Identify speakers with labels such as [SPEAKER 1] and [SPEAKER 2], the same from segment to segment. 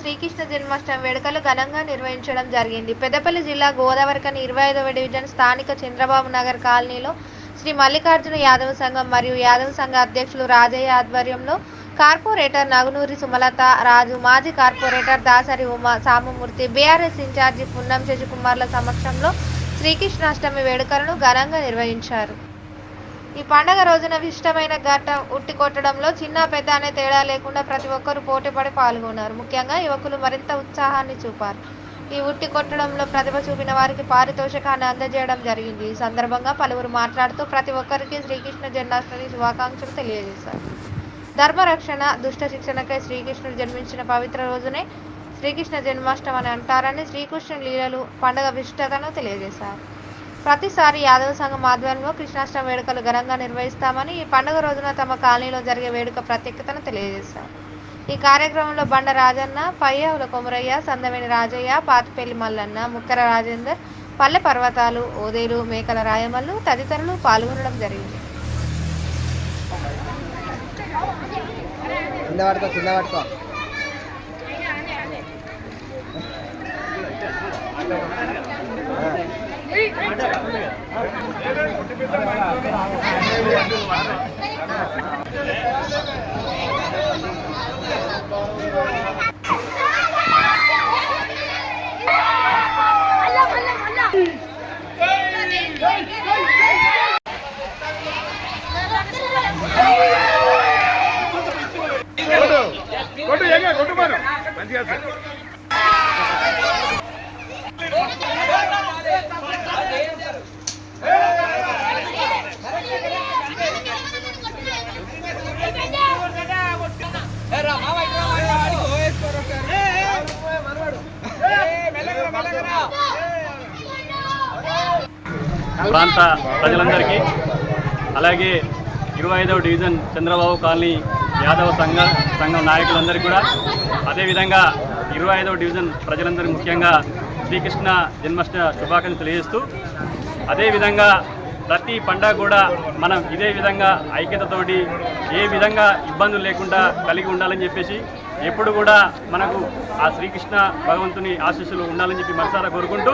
[SPEAKER 1] శ్రీకృష్ణ జన్మాష్టమి వేడుకలు ఘనంగా నిర్వహించడం జరిగింది. పెద్దపల్లి జిల్లా గోదావరికని ఇరవై ఐదవ డివిజన్ స్థానిక చంద్రబాబు నగర్ కాలనీలో శ్రీ మల్లికార్జున యాదవ సంఘం మరియు యాదవ సంఘ అధ్యక్షులు రాజయ్య ఆధ్వర్యంలో కార్పొరేటర్ నగునూరి సుమలత రాజు మాజీ corporator Dasari Uma Samamurthy BRS in charge Punnam శశికుమార్ల సమక్షంలో శ్రీకృష్ణాష్టమి వేడుకలను ఘనంగా నిర్వహించారు. ఈ పండగ రోజున విశిష్టమైన ఘట్ట ఉట్టి కొట్టడంలో చిన్న పెద్ద అనే తేడా లేకుండా ప్రతి ఒక్కరూ పోటీపడి పాల్గొన్నారు. ముఖ్యంగా యువకులు మరింత ఉత్సాహాన్ని చూపారు. ఈ ఉట్టి కొట్టడంలో ప్రతిభ చూపిన వారికి పారితోషికాన్ని అందజేయడం జరిగింది. ఈ సందర్భంగా పలువురు మాట్లాడుతూ ప్రతి ఒక్కరికి శ్రీకృష్ణ జన్మాష్టమి శుభాకాంక్షలు తెలియజేశారు. ధర్మరక్షణ దుష్ట శిక్షణకై శ్రీకృష్ణుడు జన్మించిన పవిత్ర రోజునే శ్రీకృష్ణ జన్మాష్టమి అని అంటారని శ్రీకృష్ణ లీలలు పండగ విశిష్టతను తెలియజేశారు. ప్రతిసారి యాదవ సంఘం ఆధ్వర్యంలో కృష్ణాష్టమి వేడుకలు ఘనంగా నిర్వహిస్తామని ఈ పండుగ రోజున తమ కాలనీలో జరిగే వేడుక ప్రత్యేకతను తెలియజేశారు. ఈ కార్యక్రమంలో బండ రాజన్న పయ్యవుల కొమరయ్య సందవేని రాజయ్య పాతిపల్లి మల్లన్న ముక్కర రాజేందర్ పల్లె పర్వతాలు ఓదేలు మేకల రాయమల్లు తదితరులు పాల్గొనడం జరిగింది.
[SPEAKER 2] కింద పడుకో కింద పడుకో.
[SPEAKER 3] కొట్టు ఏగా కొట్టు మనం మంచిగా సార్
[SPEAKER 4] ప్రాంత ప్రజలందరికీ. అలాగే ఇరవై ఐదవ డివిజన్ చంద్రబాబు కాలనీ యాదవ సంఘ సంఘం నాయకులందరికీ కూడా. అదేవిధంగా ఇరవై ఐదవ డివిజన్ ప్రజలందరూ ముఖ్యంగా శ్రీకృష్ణ జన్మాష్ట శుభాకాంక్షలు తెలియజేస్తూ అదేవిధంగా ప్రతి పండగ కూడా మనం ఇదే విధంగా ఐక్యతతోటి ఏ విధంగా ఇబ్బందులు లేకుండా కలిగి ఉండాలని చెప్పేసి ఎప్పుడు కూడా మనకు ఆ శ్రీకృష్ణ భగవంతుని ఆశీస్సులు ఉండాలని చెప్పి మనసారా కోరుకుంటూ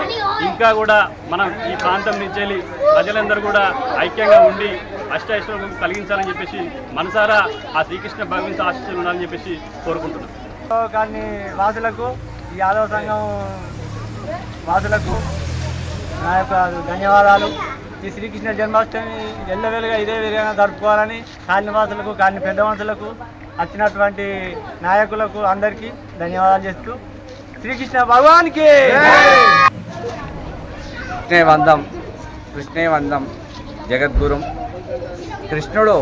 [SPEAKER 4] ఇంకా కూడా మనం ఈ ప్రాంతం నుంచి వెళ్ళి ప్రజలందరూ కూడా ఐక్యంగా ఉండి అష్టైశ్వర్యం కలిగించాలని చెప్పేసి మనసారా ఆ శ్రీకృష్ణ భగవంతు ఆశీస్సులు ఉండాలని చెప్పేసి కోరుకుంటున్నాం.
[SPEAKER 2] కానీ వాసులకు ఈ యాదవ సంఘం వాసులకు నా యొక్క ధన్యవాదాలు. ఈ శ్రీకృష్ణ జన్మాష్టమి ఎల్లవేళగా ఇదే విధంగా జరుపుకోవాలని కాని వాసులకు కాలనీ పెద్ద మనుషులకు వచ్చినటువంటి నాయకులకు అందరికీ ధన్యవాదాలు చేస్తూ శ్రీకృష్ణ భగవాన్కి!
[SPEAKER 5] కృష్ణే వందం కృష్ణే వందం జగద్గురు. కృష్ణుడు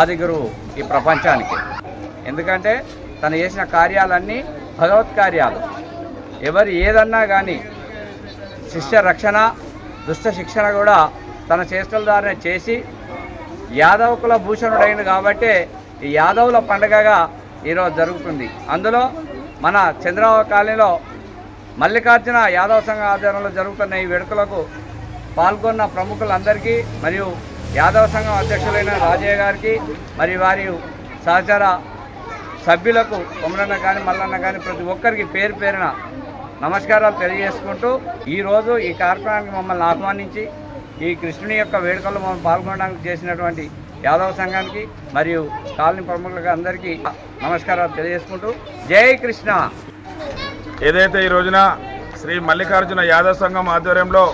[SPEAKER 5] ఆదిగురువు ఈ ప్రపంచానికి. ఎందుకంటే తను చేసిన కార్యాలన్నీ భగవత్ కార్యాలు. ఎవరు ఏదన్నా కానీ శిష్య రక్షణ దుష్ట శిక్షణ కూడా తన చేష్టల ద్వారానే చేసి యాదవ కుల భూషణుడైంది కాబట్టే ఈ యాదవుల పండుగగా ఈరోజు జరుగుతుంది. అందులో మన చంద్రబాబు కాలనీలో మల్లికార్జున యాదవ సంఘ ఆధ్వర్యంలో జరుగుతున్న ఈ వేడుకలకు పాల్గొన్న ప్రముఖులందరికీ మరియు యాదవ సంఘం అధ్యక్షులైన రాజయ్య గారికి మరియు వారి సహచర సభ్యులకు కొమరన్న కానీ మల్లన్న కానీ ప్రతి ఒక్కరికి పేరు పేరున నమస్కారాలు తెలియజేసుకుంటూ ఈరోజు ఈ కార్యక్రమానికి మమ్మల్ని ఆహ్వానించి ఈ కృష్ణుని యొక్క వేడుకల్లో మమ్మల్ని పాల్గొనడానికి చేసినటువంటి యాదవ సంఘానికి మరియు కాలనీ ప్రముఖులకు అందరికీ నమస్కారాలు తెలియజేసుకుంటూ జై కృష్ణ.
[SPEAKER 3] ఏదైతే ఈ రోజున శ్రీ మల్లికార్జున యాదవ సంఘం ఆధ్వర్యంలో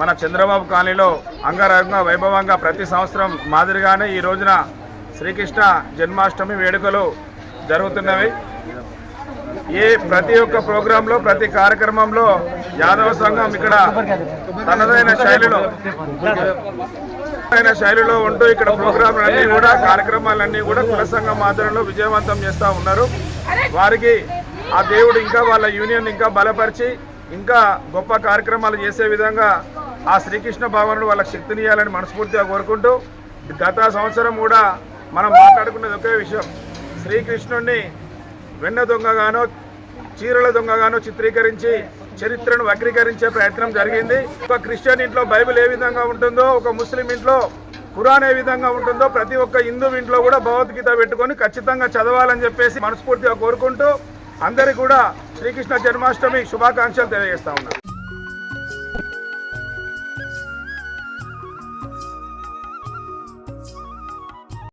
[SPEAKER 3] మన చంద్రబాబు కాలనీలో అంగరంగ వైభవంగా ప్రతి సంవత్సరం మాదిరిగానే ఈ రోజున శ్రీకృష్ణ జన్మాష్టమి వేడుకలు జరుగుతున్నవి. ఏ ప్రతి ఒక్క ప్రోగ్రాంలో ప్రతి కార్యక్రమంలో యాదవ సంఘం ఇక్కడ తనదైన శైలిలో శైలిలో ఉంటూ ఇక్కడ ప్రోగ్రాంలన్నీ కూడా కార్యక్రమాలన్నీ కూడా కుల సంఘం ఆధ్వర్యంలో విజయవంతం చేస్తూ ఉన్నారు. వారికి ఆ దేవుడు ఇంకా వాళ్ళ యూనియన్ ఇంకా బలపరిచి ఇంకా గొప్ప కార్యక్రమాలు చేసే విధంగా ఆ శ్రీకృష్ణ భగవానుడు వాళ్ళకి శక్తినియాలని మనస్ఫూర్తిగా కోరుకుంటూ గత సంవత్సరం కూడా మనం మాట్లాడుకున్నది ఒకే విషయం. శ్రీకృష్ణుడిని వెన్న దొంగగానో చీరల దొంగగానో చిత్రీకరించి చరిత్రను వక్రీకరించే ప్రయత్నం జరిగింది. ఒక క్రిస్టియన్ ఇంట్లో బైబిల్ ఏ విధంగా ఉంటుందో ఒక ముస్లిం ఇంట్లో ఖురాన్ ఏ విధంగా ఉంటుందో ప్రతి ఒక్క హిందూ ఇంట్లో కూడా భగవద్గీత పెట్టుకొని ఖచ్చితంగా చదవాలని చెప్పేసి మనస్ఫూర్తిగా కోరుకుంటూ అందరికీ కూడా శ్రీకృష్ణ జన్మాష్టమి శుభాకాంక్షలు తెలియజేస్తా ఉన్నాను.